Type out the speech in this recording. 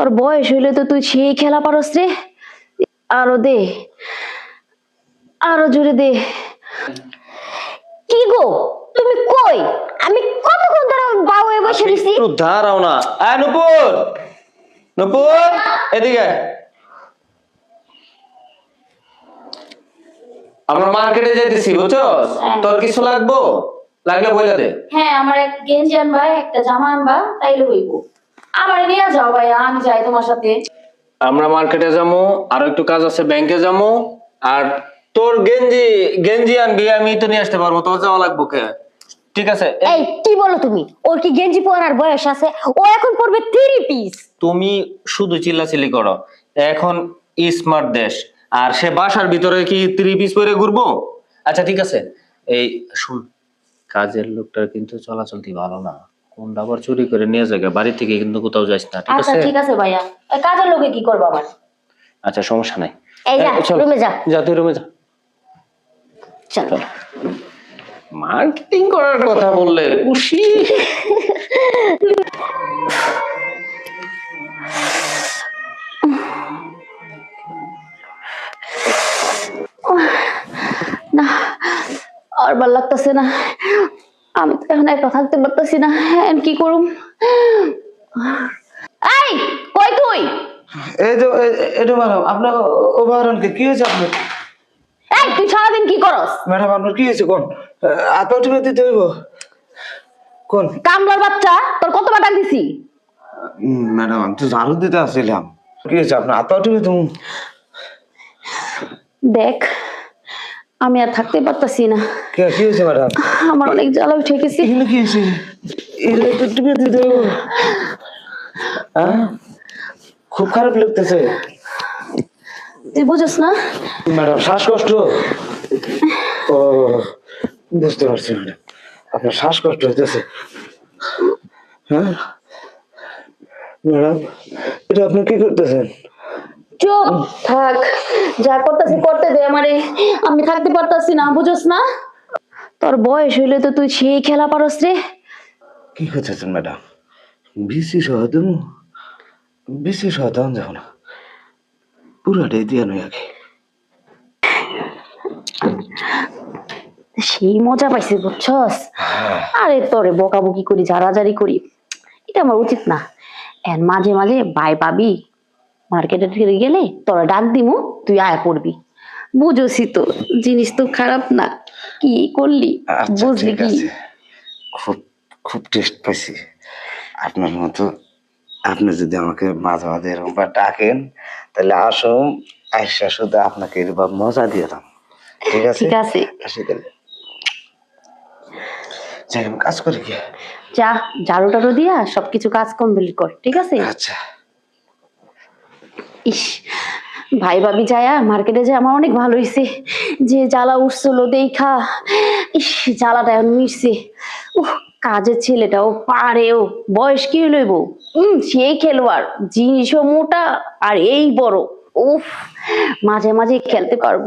তোর বয়স হইলে তো তুই সেই খেলা পারস রে। আরও দে। আরও জোরে দে। কি গো? তুমি কই? আমি কতক্ষণ ধরে বাউ হয়ে বসে রইছি? একটু দাঁড়াও না। আয় নুপুর। নুপুর এদিকে আমরা মার্কেটে যেতেছি বুঝছস তোর কিছু লাগবো? লাগলে বলে দে। হ্যাঁ আমার এক গেঞ্জি আনবা একটা জামা আনবা তাইলে হইব। আমার নিয়ে যাও ভাইয়া আমি যাই তোমার সাথে। আমরা মার্কেটে যাব আরও একটু কাজ আছে ব্যাংকে যাব আর তোর গেঞ্জি গেঞ্জি আনবি আমি তো নিয়ে আসতে পারব তোর যাওয়া লাগবো কে? ঠিক আছে এই কি বলো তুমি? ওর কি গেঞ্জি পরার বয়স আছে? ও এখন পরবে থ্রি পিস তুমি শুধু চিল্লাচিল্লি করো এখন স্মার্ট দেশ আর সে বাসার ভিতরে কি থ্রি পিস পরে ঘুরবো? আচ্ছা ঠিক আছে এই শুন কাজের লোকটার কিন্তু চলাচলতি ভালো না। কোন আবার চুরি করে নিয়ে যাবে বাড়ি থেকে কিন্তু কোথাও যাস না ঠিক আচ্ছা আছে? ঠিক আছে ভাইয়া। ওই কাজের লোকে কি করব আবার? আচ্ছা সমস্যা নাই। এই যা চল। রুমে যা। যা তুই রুমে যা। চল। মার্কেটিং করার কথা বললে খুশি? না আর ভালো লাগতেছে না। আমি তো এখন একা থাকতে পারতেছি না। কি করুম? এই কই তুই? এই তো এটা ম্যাডাম আপনার কি হয়েছে আপনার? এই তুই সারাদিন কি করস? ম্যাডাম আপনার কি হয়েছে কোন? আপা দিতে হইব। কোন? কামলার বাচ্চা তোর কতবার ডাক দিছি? ম্যাডাম আমি তো ঝাড়ু দিতে আসছিলাম। কি হয়েছে আপনার আপা টিপে তুমি দেখ আমি আর থাকতে পারতাছি না। কে হয়েছে ম্যাডাম? আমার অনেক জ্বালা উঠে গেছে। এগুলো কি হয়েছে? এগুলো তো টিপে দিতে হইব হ্যাঁ? খুব খারাপ লাগতেছে। তুই বুঝস না। ম্যাডাম শ্বাসকষ্ট। ও বুঝতে পারছি ম্যাডাম। আপনার শ্বাসকষ্ট হইতেছে। হ্যাঁ? ম্যাডাম এটা আপনি কি করতেছেন? চুপ থাক যা করতেছি করতে দে আমারে। আমি থাকতে পারতাছি না বুঝস না? তোর বয়স হইলে তো তুই সেই খেলা পারস রে। কি করতেছেন ম্যাডাম? বিসি সহ দেবো? বিসি সহ যাও না। পুরাটাই দিয়ে নয় আগে। সেই মজা পাইছি বুঝছস? আরে তোরে বকাবকি করি জারাজারি করি। এটা আমার উচিত না। এর মাঝে মাঝে বাই পাবি। মার্কেটে ফিরে গেলে তোরা ডাক দিমু তুই আয় পড়বি। বুঝোসি তো জিনিস তো খারাপ না। কি করলি? আচ্ছা বুঝলি কি? খুব খুব টেস্ট পাইছি। আপনার মতো আপনি যদি আমাকে মাঝে মাঝে এরকম বা ডাকেন তাহলে আসুন আইসা শুধু আপনাকে এরকম মজা দিয়ে দাম। ঠিক আছে? ঠিক আছে। আসি তাহলে। যাই কাজ করি কি? যা ঝাড়ু টাড়ু দিয়া সবকিছু কাজ কমপ্লিট কর ঠিক আছে? আচ্ছা। ভাই ভাবি যায়া মার্কেটে যায় আমার অনেক ভালো হয়েছে যে জ্বালা উঠছিল দেখা, ইস, জ্বালাটা এখন মিশছে উহ, কাজের ছেলেটা ও পারে, ও বয়স কি লইব উম সেই খেলোয়াড়, জিনিসও মোটা আর এই বড়। উফ, মাঝে মাঝে খেলতে পারব।